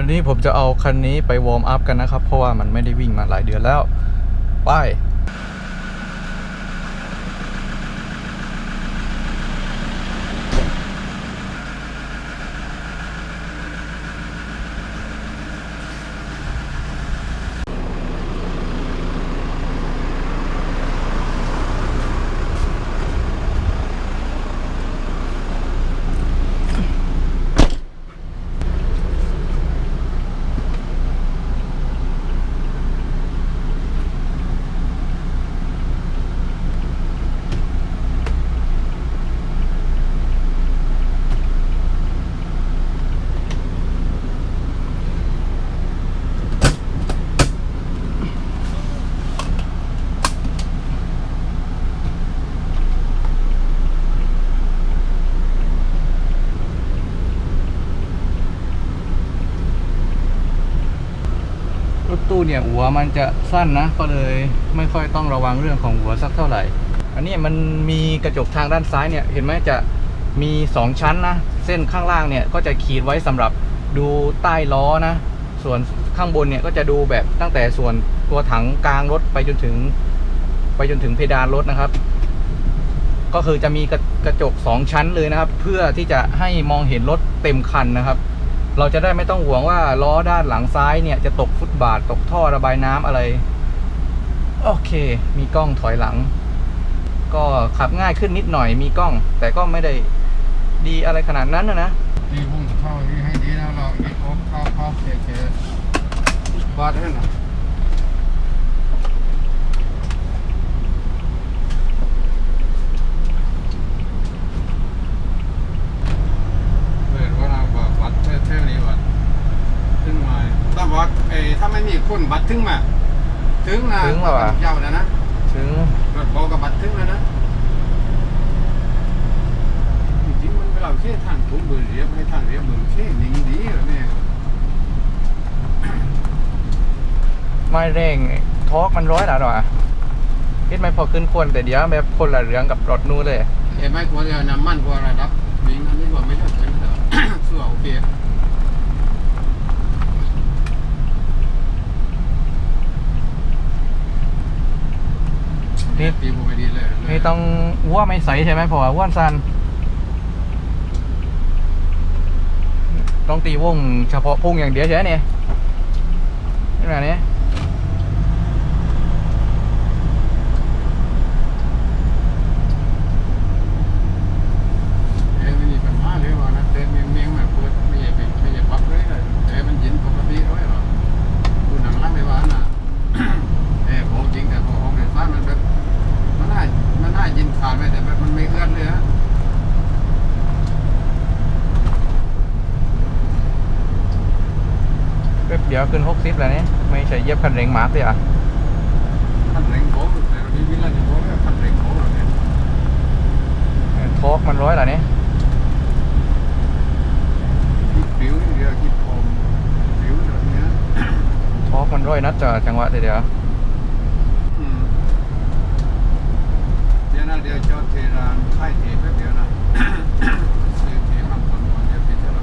วันนี้ผมจะเอาคันนี้ไปวอร์มอัพกันนะครับ เพราะว่ามันไม่ได้วิ่งมาหลายเดือนแล้ว ไป เนี่ยหัวมันจะสั้นนะ ก็เลยไม่ค่อยต้องระวังเรื่องของหัวสักเท่าไหร่ อันนี้มันมีกระจกทางด้านซ้ายเนี่ยเห็นไหมจะมี 2 ชั้นนะ เส้นข้างล่างเนี่ยก็จะขีดไว้สำหรับดูใต้ล้อนะ ส่วนข้างบนเนี่ยก็จะดูแบบตั้งแต่ส่วนตัวถังกลางรถไปจนถึง ไปจนถึงเพดานรถนะครับ ก็คือจะมีกระกระจก 2 ชั้นเลยนะครับ เพื่อที่จะให้มองเห็นรถเต็มคันนะครับ เราจะได้ไม่ต้องห่วงว่าล้อด้านหลังซ้ายเนี่ยจะตกฟุตบาทตกท่อระบายน้ำอะไร โอเค มีกล้องถอยหลัง ก็ขับง่ายขึ้นนิดหน่อยมีกล้อง แต่ก็ไม่ได้ดีอะไรขนาดนั้นนะนะนี่พุ่งเข้านี่ให้ดีนะเราอีกโอ๊คเข้าเข้าเคเคบาดให้หน่อยเปิดว่าเราบอกวัดเท่เท่านี้วัดถึงมาถ้าวัดเอ้ถ้าไม่มีคนบัดถึงมาถึงนะถึงแล้วอะเจ้าแล้วนะถึงรถบอกกับบัดถึงแล้วนะจริงๆมันเราแค่ทางทุ่งเบอร์เรียบให้ทางเรียบเบอร์แค่นิ่งดีเหรอเนี่ยไม่เร่งทอร์กมันร้อยหละหน่อยคิดไหมพอขึ้นคนแต่เดี๋ยวแบบคนละเรื่องกับรถนู้นเลย เห็นไหมกลัวจะน้ำมันกลัวระดับวิ่งอันนี้กว่าไม่เลือกเป็นเถอะสู้โอเค นี่ ตีบูไปดีเลย นี่ต้องอ้วไม่ใสใช่ไหมพ่อว่าอ้วนซันต้องตีวงเฉพาะพุ่งอย่างเดียวใช่ไหมเนี่ยนี่แบบนี้ เอ้ยไม่มีปัญหาเลยว่านะเต้เมียงเมียงแบบเปิดไม่ใช่เป็นไม่ใช่ปั๊บเลยเลยเอ้ยมันยินปกติเลยหรอดูหนังรักเลยว่าน่ะ เอ้ยของจริงแต่ของไฟฟ้ามันแบบมันน่ามันน่ายินขาดไปแต่แบบมันไม่เอื้อนเลยฮะ แป๊บเดียวขึ้นหกสิบแล้วนี่ไม่ใช่เหยียบคันเร่งมาร์กเลยอะคันเร่งโค้งแต่เรามีวิลล่าที่โค้งเนี่ยคันเร่งโค้งเราเนี่ยทอร์กมันร้อยแล้วนี่คิดผิวนี่เดียวคิดโคมผิวแบบเนี้ยทอร์กมันร้อยนัดจะจังหวะเดียวอืมเดี๋ยวนะเดี๋ยวจอดเทรานค่ายเทแป๊บเดียวนะ ซื้อเทมาก่อนก่อนเดี๋ยวปิดเท่าไหร่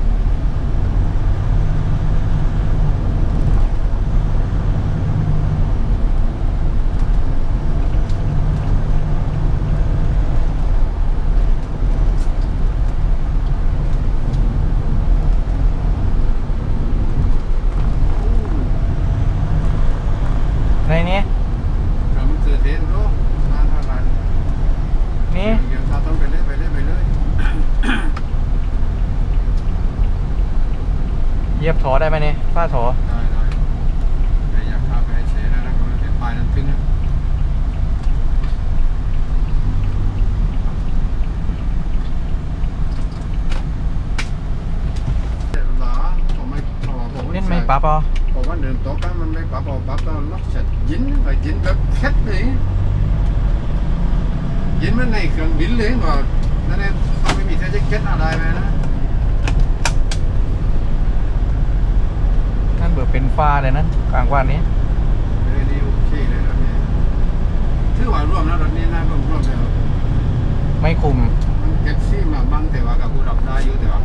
ในนี้ เรามันซื้อเทนรู้นานเท่าไหร่ นี่ เดี๋ยวเราต้องไปเรื่อยไปเรื่อยไปเรื่อย เห ยียบถอได้ไหมนี่ฝ้าถอได้ได้แต่อยากพาไปเฉยแล้วนะก็ไม่ได้ไปนั่นถึงนะหลาผมไม่ผมผมนี่ไม่ปรับอะผมว่าเดินโต๊ะกันมันไม่ปรับเอาปรับตอนล็อกเสร็จยินไปยินแบบแคทเลยยินมันในเครื่องบินเลยว่านั่นเองเขาไม่มีเทจะเก็ตอะไรเลยนะ นั่นเบิดเป็น ฟ้าเลยนั่นกลางวันนี้เลยนี่โอเคเลยรถนี้ถือว่าร่วมนะรถนี้นะร่วมร่วมเดียวไม่คุมมันเก็บซี่มาบ้างแต่ว่ากับผู้รับได้อยู่แต่ว่า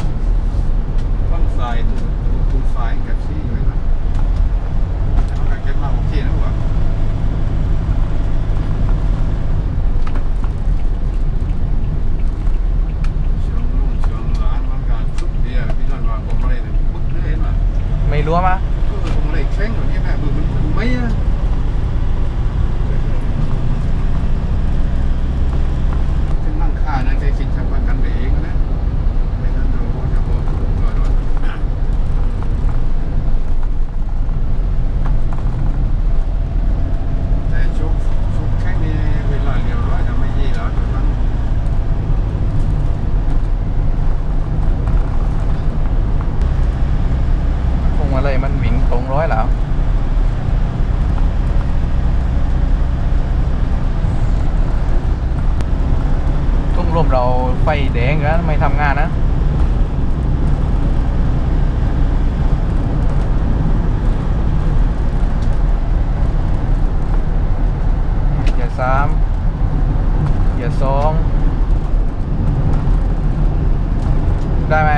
ต้องสายตูตูสายเก็บซี่รั้วมา เออผมอะไรแข้งแบบนี้แบบมันมันไม่อะขึ้นนั่งค่านะแกคิดสักวันกันเองนะไม่ต้องดูจะบอกรอรอแต่ชุกชุกแข้งนี่เวลาเรียวร้อยแต่ไม่ยี่แล้วถูกต้อง พวงมาลัยมันหวิงตรงร้อยแล้ว ทุ่งลมเราไฟแดงอยู่นะไม่ทำงานนะอย่าสามอย่าสองได้ไหม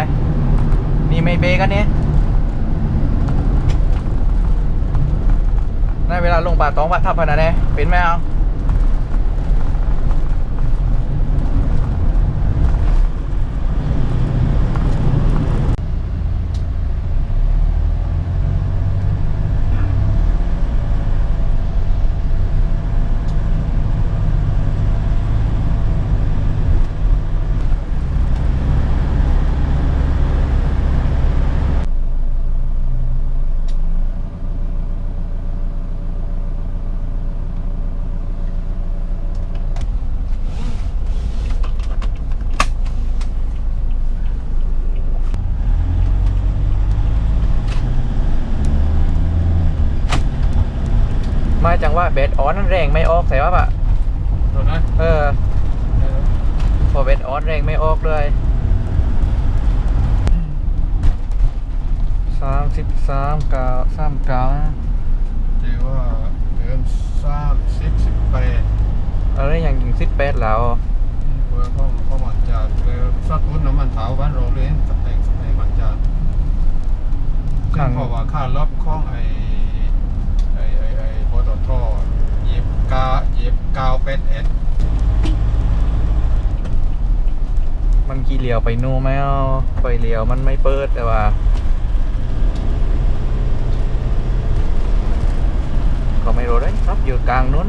นี่ไม่เบรกันนี้ได้เวลาลงป่าตองวัดทับพนันแน่เป็นไหมเอามา จังว่าเบสออนนั่นแรงไม่ออกใส่ว่าปะรถนะเออ พอเบสออนแรงไม่ออกเลยสามสิบสามเก้าสามเก้านะเรียกว่าเดือนสามสิบสิบแปดเอาได้อย่างยิงสิบแปดแล้วเพื่อเข้าเข้ามาจากเรือสักอุ่นน้ำมันเผาบ้านเราเลยสเปกสเปกมันจากข้างเพราะว่าค่ารอบข้องไอไอไอไอปตทเย็บกาเย็บกาว เป็นเอ็ดมันกี่เลียวไปนู่ไหมเอาไฟเลียวมันไม่เปิดแต่ว่า ก็ไม่รู้เลยครับอยู่กลางนู้น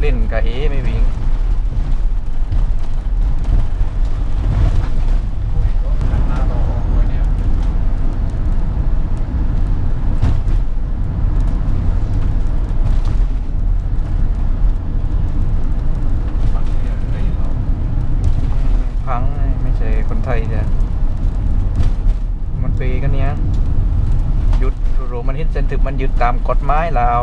เล่นกับเอไม่วิ่ง หน้าเราออกตัวเนี้ยปัดเนี่ยเฮ้ยเรา พังไม่ใช่คนไทยจ้ะมันปีกันเนี้ยหยุดโรมันฮิตเซน ถึกมันหยุดตามกฎหมายแล้ว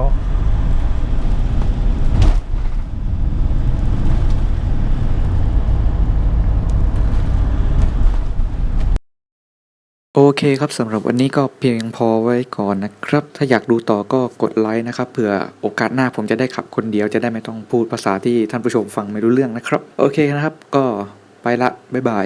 โอเคครับสำหรับวันนี้ก็เพียงพอไว้ก่อนนะครับ ถ้าอยากดูต่อก็กดไลค์นะครับเผื่อโอกาสหน้าผมจะได้ขับคนเดียวจะได้ไม่ต้องพูดภาษาที่ท่านผู้ชมฟังไม่รู้เรื่องนะครับ โอเคนะครับ ก็ไปละ บ๊ายบาย